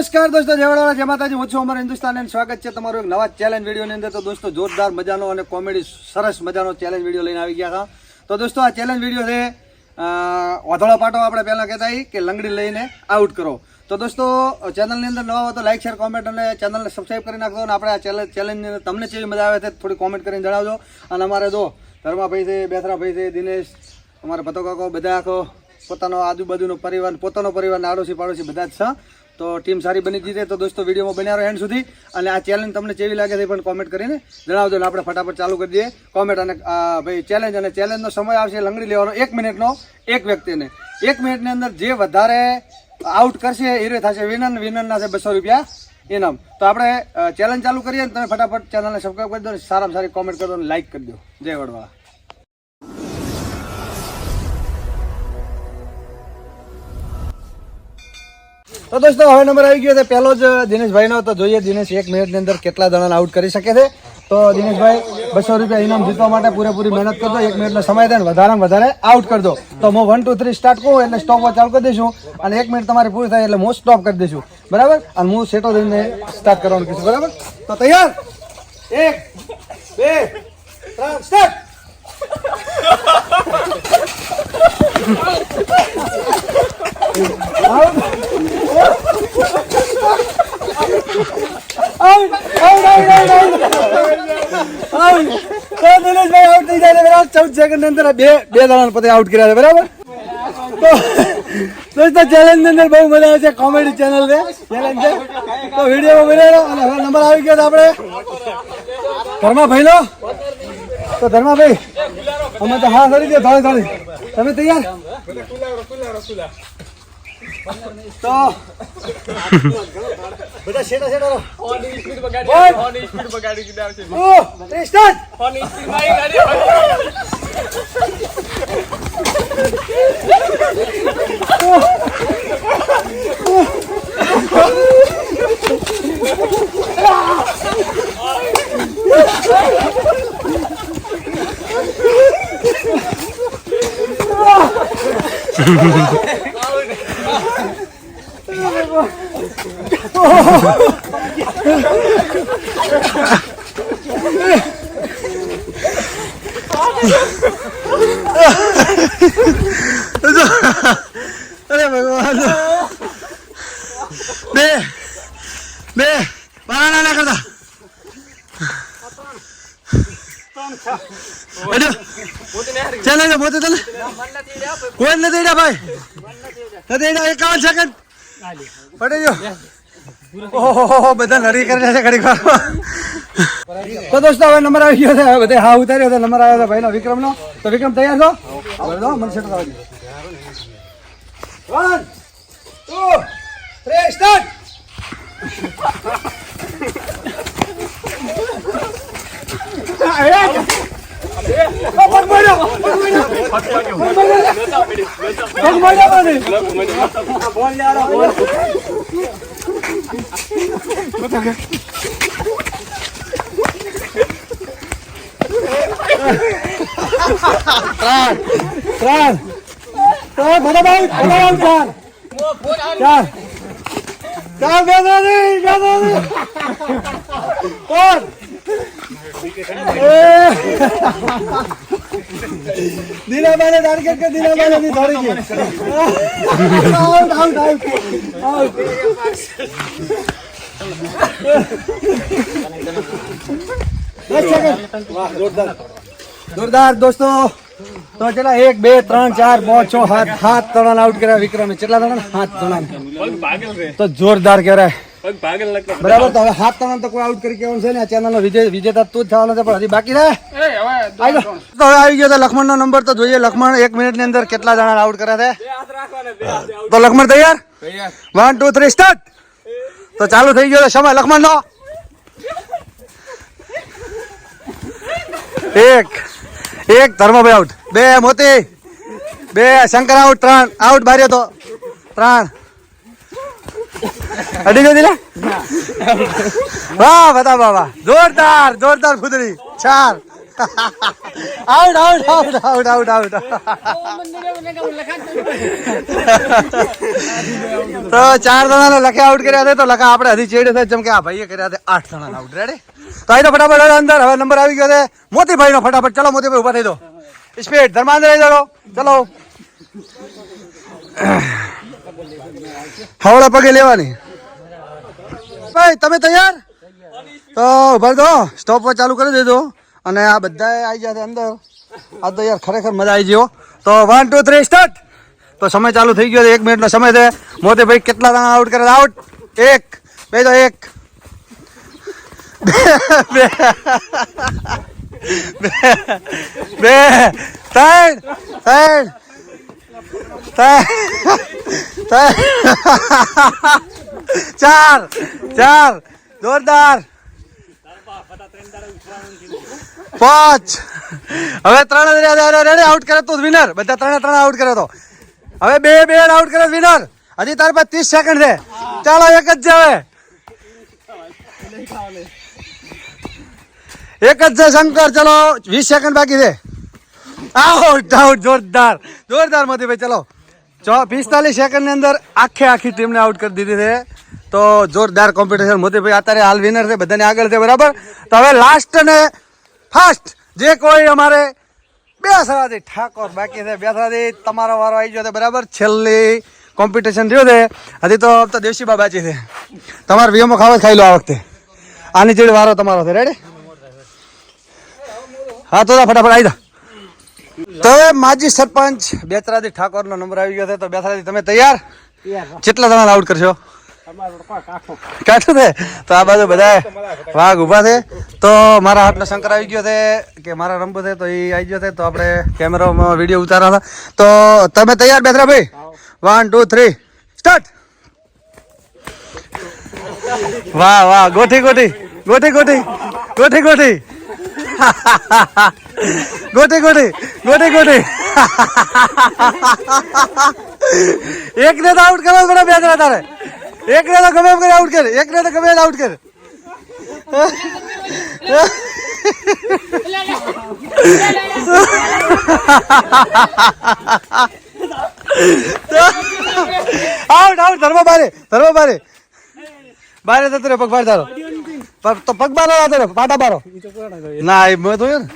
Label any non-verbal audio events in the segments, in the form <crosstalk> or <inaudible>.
નમસ્કાર દોસ્તો જયવાડા જય માતાજી. હું છું અમારા હિન્દુસ્તાન સ્વાગત છે તમારું એક નવા ચેલેન્જ વિડીયોની અંદર. તો દોસ્તો જોરદાર મજાનો અને કોમેડી સરસ મજાનો ચેલેન્જ વીડિયો લઈને આવી ગયા હતા. તો દોસ્તો આ ચેલેન્જ વીડિયો છે અ, પાટો આપણે પહેલાં કહેતા કે લંગડી લઈને આઉટ કરો. તો દોસ્તો ચેનલની અંદર નવા હોય તો લાઈક શેર કોમેન્ટ અને ચેનલને સબસ્ક્રાઈબ કરી નાખજો અને આપણે આ ચેલેન્જ ચેલેન્જની અંદર તમને જેવી મજા આવે છે થોડી કોમેન્ટ કરીને જણાવજો. અને અમારે જો ધર્માભાઈ છે બેથરાભાઈ છે દિનેશ અમારા પતો કાકો બધા આખો પોતાનો આજુબાજુનો પરિવાર પોતાનો પરિવાર આડોશી પાડોશી બધા જ છે. તો ટીમ સારી બની ગઈ છે. તો દોસ્તો, વિડીયોમાં બન્યા રહો એન્ડ સુધી. અને આ ચેલેન્જ તમને કેવી લાગે છે પણ કોમેન્ટ કરીને જણાવજો. આપણે ફટાફટ ચાલુ કરી દઈએ. કોમેન્ટ અને ભાઈ ચેલેન્જ અને ચેલેન્જનો સમય આવશે. લંગડી લેવાનો એક મિનિટનો એક વ્યક્તિને. એક મિનિટની અંદર જે વધારે આઉટ કરશે એ થશે. વિનર વિનરના છે બસો રૂપિયા ઇનામ. તો આપણે ચેલેન્જ ચાલુ કરીએ તમે ફટાફટ ચેનલને સબસ્ક્રાઈબ કરી દો સારામાં સારી કોમેન્ટ કરી દો અને લાઈક કરી દો. જય વડવાળા. તો દોસ્તો, હવે નંબર આવી ગયો છે. પહેલો જ દિનેશભાઈનો. તો જોઈએ દિનેશ એક મિનિટની અંદર કેટલા જણાને આઉટ કરી શકે છે. તો દિનેશભાઈ, બસો રૂપિયા ઇનામ જીતવા માટે પૂરેપૂરી મહેનત કરજો. એક મિનિટનો સમય દે વધારેમાં વધારે આઉટ કરજો. તો હું વન ટુ થ્રી સ્ટાર્ટ કરું એટલે સ્ટોપ ચાલુ કરી દઈશું. અને એક મિનિટ તમારી પૂરી થાય એટલે હું સ્ટોપ કરી દઈશું. બરાબર? અને હું સેટો દઈને સ્ટાર્ટ કરવાનું કહીશું બરાબર? તો તૈયાર? એક, બે, ત્રણ start out out out out out out તો દિનેશભાઈ આઉટ થઈ જાય છે બરાબર ચૌદ સેકન્ડ અંદર બે બે જણાને પોતે આઉટ કર્યા છે બરાબર તો દોસ્તો ચેલેન્જની અંદર બહુ મજા આવે છે કોમેડી ચેનલ છે. ચેલેન્જ છે તો વીડિયો બનાવ્યો અને હવે નંબર આવી ગયો તો આપણે ધર્માભાઈ નો તો ધર્માભાઈ, અમે તો હા સરી દે થોડી થોડી તમે તૈયાર? તો બધા શેડા શેડા રહો. ઓ, three, start. અરે ભગવાન. બે. બે. બારા ના કરતા. ચાલે પોતે ચાલે? કોઈ નથી ભાઈ. નથી એકાવન સેકન્ડ પડી ગયો. ઓહો બધા લડી કરી છે ઘડી તો દોસ્તો હવે નંબર આવી ગયો છે. હવે બધે હા ઉતાર્યો છે. નંબર આવ્યો છે ભાઈનો વિક્રમનો. તો વિક્રમ તૈયાર છો? બોલો મને સેટ આવજો વન ટુ થ્રી સ્ટાર્ટ ત્રણ ત્રણ ત્રણ ભલે ભાઈ ભલે ભાઈ ચાર ચાર ચાર બે નથી કોણ દિલાબાને કે દિલાબાને જોરદાર દોસ્તો તો ચલા એક બે ત્રણ ચાર પાંચ છ સાત સાત ત્રણ આઉટ કર્યા વિક્રમે. કેટલા ત્રણ સાત ત્રણ તો જોરદાર કહેવાય. બરાબર તો હવે સાત ત્રણ તો કોઈ આઉટ કરી કહેવાનું છે ને આ ચેનલનો વિજય વિજેતા તું જ થવાનો છે પણ હજી બાકી રહે. તો હવે આવી ગયો તો લખમણનો નંબર તો જોઈએ લખમણ એક મિનિટની અંદર કેટલા જણા આઉટ કર્યા છે. તો લખમણ તૈયાર? વન ટુ થ્રી સ્ટાર્ટ તો ચાલુ થઈ ગયો સમય સમય લખમણનો એક એક ધર્મભાઈ આઉટ બે, મોતી. બે, શંકર આઉટ ત્રણ. આઉટ બાર્યો તો. ત્રણ. અડી ગયો દિલા? વાહ બતા બાબા જોરદાર જોરદાર ખુદરી. ચાર. Out out out out out out તો ચાર જણાને લખે આઉટ કર્યા છે તો લખા આપણે હજી ચેડે થાય જેમ કે આ ભાઈએ કર્યા છે આઠ જણાને આઉટ રેડી તો તો ફટાફટ અંદર હવે નંબર આવી ગયો છે. મોતીભાઈ નો ફટાફટ. ચલો મોતીભાઈ ઊભા થઈ દો સ્પીડ ધર્માંદર ચલો ચલો. <sighs> હવળા પગે લેવાની. ભાઈ તમે તૈયાર? તો ઊભા દો સ્ટોપ પર ચાલુ કરી દેજો. અને આ બધા આવી છે અંદર. આ તો યાર ખરેખર મજા આવી ગયો તો વન ટુ થ્રી સ્ટાર્ટ તો સમય ચાલુ થઈ ગયો એક મિનિટનો સમય છે. મોતે ભાઈ કેટલા જણા આઉટ કરે આઉટ એક! બે તો એક! બે! બે! ત્રણ! ત્રણ! ચાર! ચાર! જોરદાર! પાંચ. હવે ત્રણ રેડી આઉટ કરે તો વિનર બધા ત્રણે ત્રણ આઉટ કરે તો. હવે બે બે આઉટ કરે વિનર હજી તારી પાસે ત્રીસ સેકન્ડ છે. ચાલો એક જ છે હવે. એક જ છે શંકર. ચલો, વીસ સેકન્ડ બાકી છે. આઉટ આઉટ જોરદાર. જોરદાર મોતીભાઈ ચલો. ચો, પિસ્તાલીસ સેકન્ડની અંદર આખે આખી ટીમને આઉટ કરી દીધી છે. તો જોરદાર કોમ્પિટિશન મોતીભાઈ, અત્યારે હાલ વિનર છે. બધાને આગળ છે, બરાબર? તો હવે લાસ્ટ અને ફાસ્ટ જે કોઈ અમારે બેસરાથી ઠાકોર બાકી છે બેસરાથી તમારો વારો આવી ગયો બરાબર? છેલ્લી કોમ્પિટિશન થયું છે. હજી તો તો દેશી બા બાચી છે. તમારે વીમો ખાવા જ ખાઈ લો આ વખતે. આની ચીડ વારો તમારો છે. રેડી હા તો ફટાફટ આવી જા. તો માજી સરપંચ બેચરાજી ઠાકોરનો નંબર આવી ગયો છે. તો બેતરાજી તમે તૈયાર? કેટલા જણા આઉટ કરશો? કાઠું. છે? તો આ બાજુ બધા વાઘ ઊભા છે. તો મારા હાથનો શંકર આવી ગયો છે કે મારા રંબો છે તો એ આવી ગયો છે. તો આપણે કેમેરામાં વીડિયો ઉતારવા હતા તો તમે તૈયાર બેસરા ભાઈ? વન ટુ થ્રી સ્ટાર્ટ વાહ વાહ. ગોઠી ગોઠી. ગોઠી ગોઠી. ગોઠી ગોઠી. ગોઠી ગોઠી. ગોઠી ગોઠી. એક ને તો આઉટ કરવા પડે બે જણા તારે. એક ને તો ગમે એમ કરી આઉટ કરે, એક ને તો ગમે આઉટ કરે. આઉટ આઉટ ધર્મ બારે ધર્મ બારે. બારે જતો રે પગ બાર તારો તો પગ બારો જતો રે પાટા બારો. ના, એ મેં જોયું ને.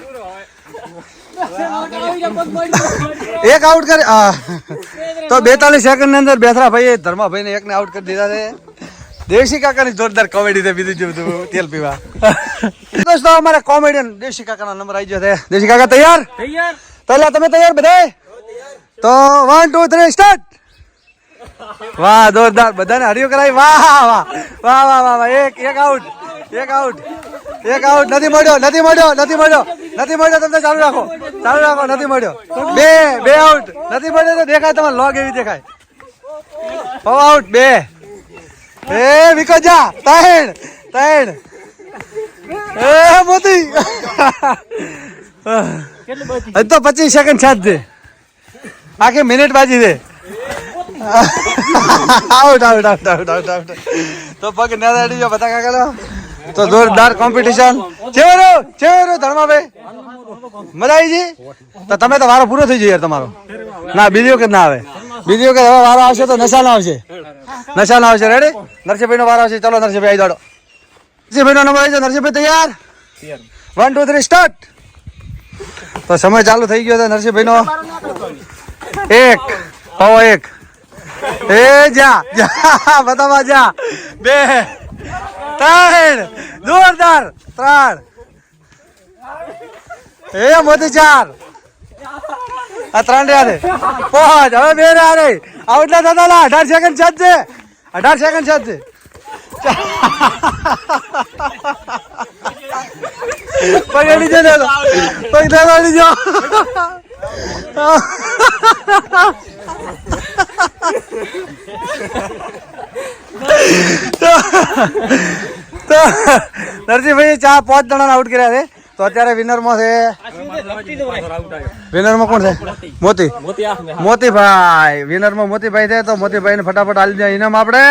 એક આઉટ કરે, આ. તો બેતાલીસ સેકન્ડની અંદર બેસરા ભાઈ ધર્માભાઈ ને એક ને આઉટ કરી દીધા છે. દેશી કાકાની જોરદાર કોમેડી છે બીજું બધું તેલ પીવા. દોસ્તો અમારે કોમેડિયન દેશી કાકાનો નંબર આવી ગયો છે દેશી કાકા તૈયાર? તૈયાર. પહેલા તમે તૈયાર બધાય? તો વન ટુ થ્રી સ્ટાર્ટ વાહ જોરદાર. બધાને હરિયો કરાવી વાહ વાહ વાહ. વાહ વાહ વાહ એક એક આઉટ એક આઉટ એક આઉટ નથી મળ્યો નથી મળ્યો નથી મળ્યો. નથી મળ્યો તમને ચાલુ રાખો. ચાલુ રાખો, નથી મળ્યો. બે બે આઉટ નથી મળ્યો તો દેખાય તમારે લોગ એવી દેખાય. ઓ આઉટ બે. એ વિકો જા ત્રણ ત્રણ. એ, મોતી. હજ તો પચીસ સેકન્ડ છે જ છે આખી મિનિટ બાજી દે out out out out out out તો પગ ના દાડી જો બધા કાકા તો જોરદાર કોમ્પિટિશન ચેવરો ચેરો ધર્માભાઈ. મજા આવી જી? તો તમે તો વારો પૂરો થઈ જાય તમારો. ના, બીજી વખત ના આવે. બીજી વખત હવે વારો આવશે તો નશા ના આવશે. નશા ના આવશે રેડી નરસિંહભાઈ નો વારો આવશે. ચલો નરસિંહભાઈ આવી દાડો નરસિંહભાઈ નો નંબર આવી જાઓ. નરસિંહભાઈ તૈયાર? વન ટુ થ્રી સ્ટાર્ટ તો સમય ચાલુ થઈ ગયો છે નરસિંહભાઈ નો એક, હો, એક. એ જા જા બતાવા જા. બે ત્રણ. જોરદાર. ત્રણ. એ મોતી ચાર. આ ત્રણ રહ્યા છે. પાંચ હવે બે રહ્યા રે આઉટલા થતા લા અઢાર સેકન્ડ છે છે. અઢાર સેકન્ડ છે છે. પગડી જો પગ દબાડી જો. તો નરસિંહભાઈ ચા પાંચ જણા આઉટ કર્યા છે. તો અત્યારે વિનરમાં છે વિનરમાં કોણ છે? મોતી. મોતીભાઈ. વિનરમાં મોતીભાઈ છે તો મોતીભાઈ ને ફટાફટ આલી દે ઇનામ આપણે.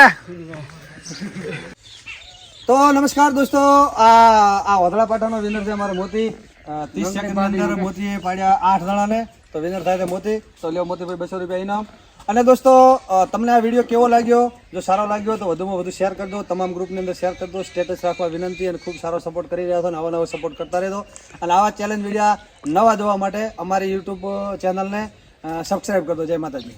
તો નમસ્કાર દોસ્તો આ આ ઓધળા પાટાનો વિનર છે અમારો મોતી. ત્રીસ સેકન્ડ મોતીએ પાડ્યા આઠ જણાને. તો વિનર થાય છે મોતી. તો લ્યો મોતીભાઈ બસો રૂપિયા ઇનામ. અને દોસ્તો તમને આ વીડિયો કેવો લાગ્યો? જો સારો લાગ્યો તો વધુમાં વધુ શેર કરજો તમામ ગ્રુપની અંદર શેર કરજો સ્ટેટસ રાખવા વિનંતી અને ખૂબ સારો સપોર્ટ કરી રહ્યા છો આવા નવા સપોર્ટ કરતા રહેજો. અને આવા ચેલેન્જ વિડીયા નવા જોવા માટે અમારી યુટ્યુબ ચેનલને સબસ્ક્રાઈબ કરજો જય માતાજી.